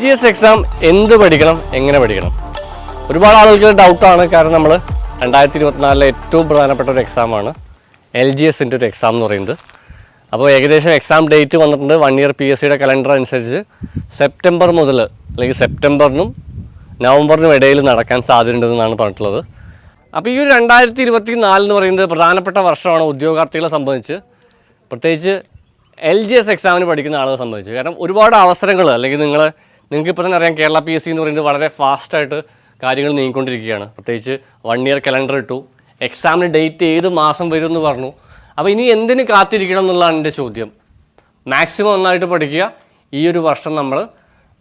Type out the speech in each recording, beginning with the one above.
G S exam എന്ത് പഠിക്കണം എങ്ങനെ പഠിക്കണം? ഒരുപാട് ആളുകൾക്ക് ഡൗട്ടാണ് കാരണം നമ്മൾ രണ്ടായിരത്തി ഇരുപത്തിനാലിലെ ഏറ്റവും പ്രധാനപ്പെട്ട ഒരു എക്സാമാണ് എൽ ജി എസിന്റെ ഒരു എക്സാം എന്ന് പറയുന്നത്. അപ്പോൾ ഏകദേശം എക്സാം ഡേറ്റ് വന്നിട്ടുണ്ട്. വൺ ഇയർ പി എസ് സിയുടെ കലണ്ടർ അനുസരിച്ച് സെപ്റ്റംബർ മുതൽ അല്ലെങ്കിൽ സെപ്റ്റംബറിനും നവംബറിനും ഇടയിൽ നടക്കാൻ സാധ്യതയുണ്ടെന്നാണ് പറഞ്ഞിട്ടുള്ളത്. അപ്പോൾ ഈ ഒരു രണ്ടായിരത്തി ഇരുപത്തി നാലെന്ന് പറയുന്നത് പ്രധാനപ്പെട്ട വർഷമാണ് ഉദ്യോഗാർത്ഥികളെ സംബന്ധിച്ച്. പ്രത്യേകിച്ച് എൽ ജി എസ് എക്സാമിന് പഠിക്കുന്ന ആളുകളെ സംബന്ധിച്ച്. കാരണം ഒരുപാട് അവസരങ്ങൾ അല്ലെങ്കിൽ നിങ്ങൾ നിങ്ങൾക്ക് ഇപ്പോൾ തന്നെ അറിയാം കേരള പി എസ് സി എന്ന് പറയുന്നത് വളരെ ഫാസ്റ്റായിട്ട് കാര്യങ്ങൾ നീങ്ങിക്കൊണ്ടിരിക്കുകയാണ്. പ്രത്യേകിച്ച് വൺ ഇയർ കലണ്ടർ ഇട്ടു. എക്സാമിന് ഡേറ്റ് ഏത് മാസം വരും എന്ന് പറഞ്ഞു. അപ്പോൾ ഇനി എന്തിന് കാത്തിരിക്കണം എന്നുള്ളതാണ് എന്റെ ചോദ്യം. മാക്സിമം നന്നായിട്ട് പഠിക്കുക. ഈ ഒരു വർഷം നമ്മൾ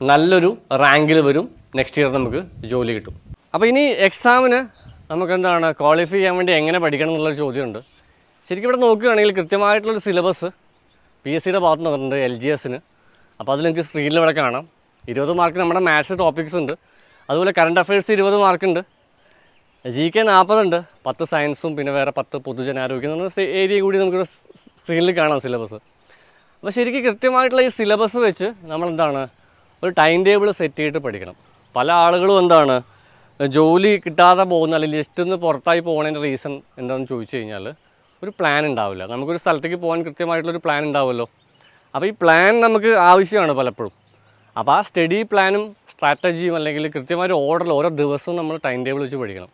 നല്ലൊരു റാങ്കിൽ വരും. നെക്സ്റ്റ് ഇയർ നമുക്ക് ജോലി കിട്ടും. അപ്പോൾ ഇനി എക്സാമിന് നമുക്കെന്താണ് ക്വാളിഫൈ ചെയ്യാൻ വേണ്ടി എങ്ങനെ പഠിക്കണം എന്നുള്ളൊരു ചോദ്യമുണ്ട്. ശരിക്കും ഇവിടെ നോക്കുകയാണെങ്കിൽ കൃത്യമായിട്ടുള്ളൊരു സിലബസ് പി എസ് സിയുടെ ഭാഗത്ത് നിന്നിട്ടുണ്ട് എൽ ജി എസിന് അപ്പോൾ അതിൽ നിങ്ങൾക്ക് സ്ക്രീനിൽ ഇവിടെ കാണാം. ഇരുപത് മാർക്ക് നമ്മുടെ മാത്സ് ടോപ്പിക്സ് ഉണ്ട്. അതുപോലെ കറണ്ട് അഫയേഴ്സ് ഇരുപത് മാർക്കുണ്ട് ജി കെ നാൽപ്പതുണ്ട് പത്ത് സയൻസും പിന്നെ വേറെ പത്ത് പൊതുജനാരോഗ്യം എന്ന് പറഞ്ഞ ഏരിയ കൂടി നമുക്ക് സ്ക്രീനിൽ കാണാം സിലബസ് അപ്പോൾ ശരിക്കും കൃത്യമായിട്ടുള്ള ഈ സിലബസ് വെച്ച് നമ്മളെന്താണ് ഒരു ടൈം ടേബിൾ സെറ്റ് ചെയ്തിട്ട് പഠിക്കണം. പല ആളുകളും എന്താണ്? ജോലി കിട്ടാതെ പോകുന്ന അല്ലെങ്കിൽ ജസ്റ്റ് ഒന്ന് പുറത്തായി പോകുന്നതിന്റെ റീസൺ എന്താണെന്ന് ചോദിച്ചു കഴിഞ്ഞാൽ ഒരു പ്ലാൻ ഉണ്ടാവില്ല. നമുക്കൊരു സ്ഥലത്തേക്ക് പോകാൻ കൃത്യമായിട്ടുള്ളൊരു പ്ലാൻ ഉണ്ടാവുമല്ലോ. അപ്പോൾ ഈ പ്ലാൻ നമുക്ക് ആവശ്യമാണ് പലപ്പോഴും. അപ്പോൾ ആ സ്റ്റഡി പ്ലാനും സ്ട്രാറ്റജിയും അല്ലെങ്കിൽ കൃത്യമായൊരു ഓർഡറിൽ ഓരോ ദിവസവും നമ്മൾ ടൈം ടേബിൾ വെച്ച് പഠിക്കണം.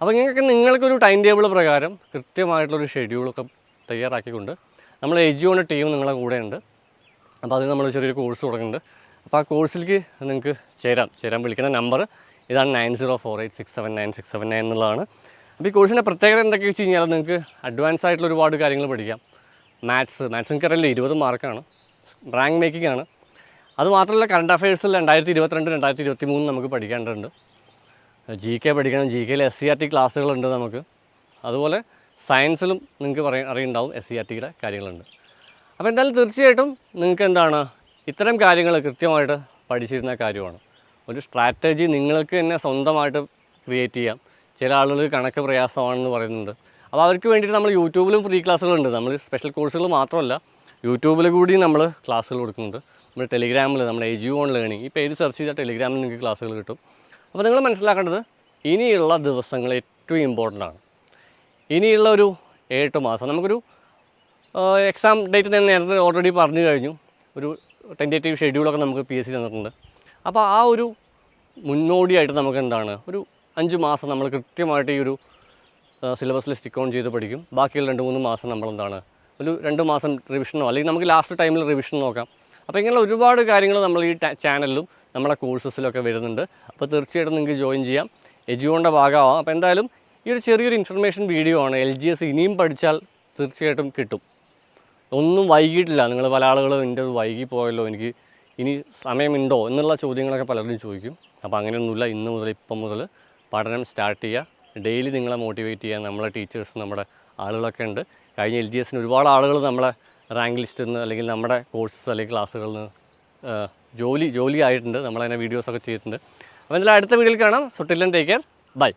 അപ്പോൾ നിങ്ങൾക്ക് നിങ്ങൾക്കൊരു ടൈം ടേബിൾ പ്രകാരം കൃത്യമായിട്ടുള്ളൊരു ഷെഡ്യൂളൊക്കെ തയ്യാറാക്കിക്കൊണ്ട് നമ്മൾ എജുവിന്റെ ടീം നിങ്ങളെ കൂടെ ഉണ്ട് അപ്പോൾ അതിന് നമ്മൾ ചെറിയൊരു കോഴ്സ് തുടങ്ങുന്നുണ്ട്. അപ്പോൾ ആ കോഴ്സിലേക്ക് നിങ്ങൾക്ക് ചേരാം. ചേരാൻ വിളിക്കുന്ന നമ്പർ ഇതാണ് nine zero four eight six seven nine six seven nine എന്നുള്ളതാണ്. അപ്പോൾ ഈ കോഴ്സിന്റെ പ്രത്യേകത എന്തൊക്കെ വെച്ച് കഴിഞ്ഞാൽ നിങ്ങൾക്ക് അഡ്വാൻസ് ആയിട്ടുള്ള ഒരുപാട് കാര്യങ്ങൾ പഠിക്കാം. മാത്സ് മാത്സ് നിങ്ങൾക്ക് അറിയില്ല ഇരുപത് മാർക്കാണ്. റാങ്ക് മേക്കിംഗ് ആണ്. അത് മാത്രമല്ല കറണ്ട് അഫയേഴ്സിൽ രണ്ടായിരത്തി ഇരുപത്തിരണ്ട് രണ്ടായിരത്തി ഇരുപത്തി മൂന്ന് നമുക്ക് പഠിക്കേണ്ടതുണ്ട്. ജി കെ പഠിക്കണം ജി കെയിൽ എസ് സി ആർ ടി ക്ലാസ്സുകളുണ്ട് നമുക്ക്. അതുപോലെ സയൻസിലും നിങ്ങൾക്ക് പറയാൻ അറിയുണ്ടാവും എസ് സി ആർ ടിയുടെ കാര്യങ്ങളുണ്ട്. അപ്പോൾ എന്തായാലും തീർച്ചയായിട്ടും നിങ്ങൾക്ക് എന്താണ്? ഇത്തരം കാര്യങ്ങൾ കൃത്യമായിട്ട് പഠിച്ചിരുന്ന കാര്യമാണ്. ഒരു സ്ട്രാറ്റജി നിങ്ങൾക്ക് തന്നെ സ്വന്തമായിട്ട് ക്രിയേറ്റ് ചെയ്യാം. ചില ആളുകൾ കണക്ക് പ്രയാസമാണെന്ന് പറയുന്നുണ്ട്. അപ്പോൾ അവർക്ക് വേണ്ടിയിട്ട് നമ്മൾ യൂട്യൂബിലും ഫ്രീ ക്ലാസ്സുകളുണ്ട് നമ്മൾ സ്പെഷ്യൽ കോഴ്സുകൾ മാത്രമല്ല യൂട്യൂബിൽ കൂടി നമ്മൾ ക്ലാസ്സുകൾ കൊടുക്കുന്നുണ്ട്. നമ്മൾ ടെലിഗ്രാമിൽ നമ്മുടെ എജു ഓൺ ലേണിംഗ്. ഈ പേര് സെർച്ച് ചെയ്താൽ ടെലിഗ്രാമിൽ നിങ്ങൾക്ക് ക്ലാസ്സുകൾ കിട്ടും. അപ്പോൾ നിങ്ങൾ മനസ്സിലാക്കേണ്ടത് ഇനിയുള്ള ദിവസങ്ങൾ ഏറ്റവും ഇമ്പോർട്ടന്റ് ആണ്. ഇനിയുള്ള ഒരു എട്ട് മാസം. നമുക്കൊരു എക്സാം ഡേറ്റ് തന്നെ നേരത്തെ ഓൾറെഡി പറഞ്ഞു കഴിഞ്ഞു. ഒരു ടെന്റേറ്റീവ് ഷെഡ്യൂളൊക്കെ നമുക്ക് പി എസ് സി തന്നിട്ടുണ്ട്. അപ്പോൾ ആ ഒരു മുന്നോടിയായിട്ട് നമുക്ക് എന്താണ്? ഒരു അഞ്ച് മാസം നമ്മൾ കൃത്യമായിട്ട് ഈ ഒരു സിലബസിൽ സ്റ്റിക്ക് ഓൺ ചെയ്ത് പഠിക്കും. ബാക്കിയുള്ള രണ്ട് മൂന്ന് മാസം നമ്മൾ എന്താണ് ഒരു രണ്ട് മാസം റിവിഷനോ അല്ലെങ്കിൽ നമുക്ക് ലാസ്റ്റ് ടൈമിൽ റിവിഷൻ നോക്കാം. അപ്പോൾ ഇങ്ങനെയുള്ള ഒരുപാട് കാര്യങ്ങൾ നമ്മൾ ഈ ചാനലിലും നമ്മുടെ കോഴ്സസിലൊക്കെ വരുന്നുണ്ട്. അപ്പോൾ തീർച്ചയായിട്ടും നിങ്ങൾക്ക് ജോയിൻ ചെയ്യാം. എജുവോന്റെ ഭാഗമാവാം. അപ്പോൾ എന്തായാലും ഈ ഒരു ചെറിയൊരു ഇൻഫർമേഷൻ വീഡിയോ ആണ്. എൽ ജി എസ് ഇനിയും പഠിച്ചാൽ തീർച്ചയായിട്ടും കിട്ടും. ഒന്നും വൈകിട്ടില്ല. നിങ്ങൾ പല ആളുകളും എന്റെ വൈകി പോയല്ലോ എനിക്ക് ഇനി സമയമുണ്ടോ എന്നുള്ള ചോദ്യങ്ങളൊക്കെ പലരും ചോദിക്കും. അപ്പോൾ അങ്ങനെയൊന്നുമില്ല. ഇന്ന് മുതൽ ഇപ്പം മുതൽ പഠനം സ്റ്റാർട്ട് ചെയ്യുക. ഡെയിലി നിങ്ങളെ മോട്ടിവേറ്റ് ചെയ്യാൻ നമ്മളെ ടീച്ചേഴ്സ് നമ്മുടെ ആളുകളൊക്കെ ഉണ്ട്. കഴിഞ്ഞ എൽ ജി എസിന് ഒരുപാട് ആളുകൾ നമ്മളെ റാങ്ക് ലിസ്റ്റിൽ നിന്ന് അല്ലെങ്കിൽ നമ്മുടെ കോഴ്സസ് അല്ലെങ്കിൽ ക്ലാസ്സുകളിൽ നിന്ന് ജോലി ജോലി ആയിട്ടുണ്ട് നമ്മളതിനെ വീഡിയോസൊക്കെ ചെയ്തിട്ടുണ്ട്. അപ്പോൾ എന്തായാലും അടുത്ത വീഡിയോയിൽ കാണാം. സുട്ടില്ലൻ ടേക്ക് കെയർ ബൈ